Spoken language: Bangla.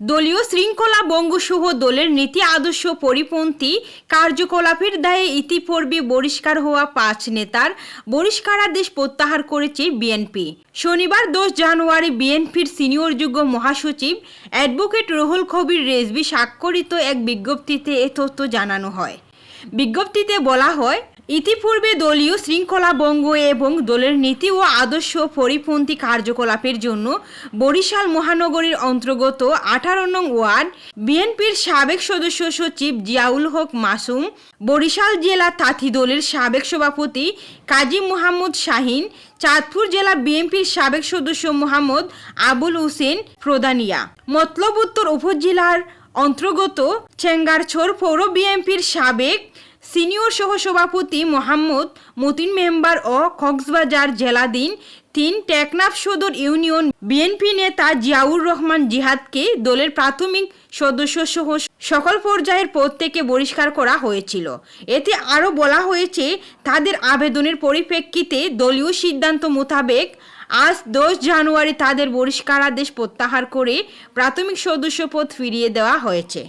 দলীয় শৃঙ্খলা বঙ্গসহ দলের নীতি আদর্শ পরিপন্থী কার্যকলাপের দায়ে ইতিপূর্বে বহিষ্কার হওয়া পাঁচ নেতার বহিষ্কারাদেশ প্রত্যাহার করেছে বিএনপি। শনিবার দশ জানুয়ারি বিএনপির সিনিয়র যুগ্ম মহাসচিব অ্যাডভোকেট রুহুল কবির রেজবি স্বাক্ষরিত এক বিজ্ঞপ্তিতে এ তথ্য জানানো হয়। বিজ্ঞপ্তিতে বলা হয় ইতিপূর্বে দলীয় শৃঙ্খলা বঙ্গ এবং দলের নীতি ও আদর্শ পরিপন্থী কার্যকলাপের জন্য বরিশাল মহানগরীর অন্তর্গত আঠারো নং ওয়ার্ড বিএনপির সাবেক সদস্য সচিব জিয়াউল হক মাসুম, বরিশাল জেলা তাঁতি দলের সাবেক সভাপতি কাজী মোহাম্মদ শাহিন, চাঁদপুর জেলা বিএনপির সাবেক সদস্য মোহাম্মদ আবুল হোসেন প্রদানিয়া। মতলব উত্তর উপজেলার অন্তর্গত চেঙ্গারছড় পৌর বিএনপির সাবেক সিনিয়র সহসভাপতি মোহাম্মদ মতিন মেম্বার ও কক্সবাজার জেলাধীন তিন টেকনাফ সদর ইউনিয়ন বিএনপি নেতা জিয়াউর রহমান জিহাদকে দলের প্রাথমিক সদস্য সহ সকল পর্যায়ের পদ থেকে বহিষ্কার করা হয়েছিল। এতে আরও বলা হয়েছে, তাদের আবেদনের পরিপ্রেক্ষিতে দলীয় সিদ্ধান্ত মোতাবেক আজ দশ জানুয়ারি তাদের বহিষ্কারাদেশ প্রত্যাহার করে প্রাথমিক সদস্য পদ ফিরিয়ে দেওয়া হয়েছে।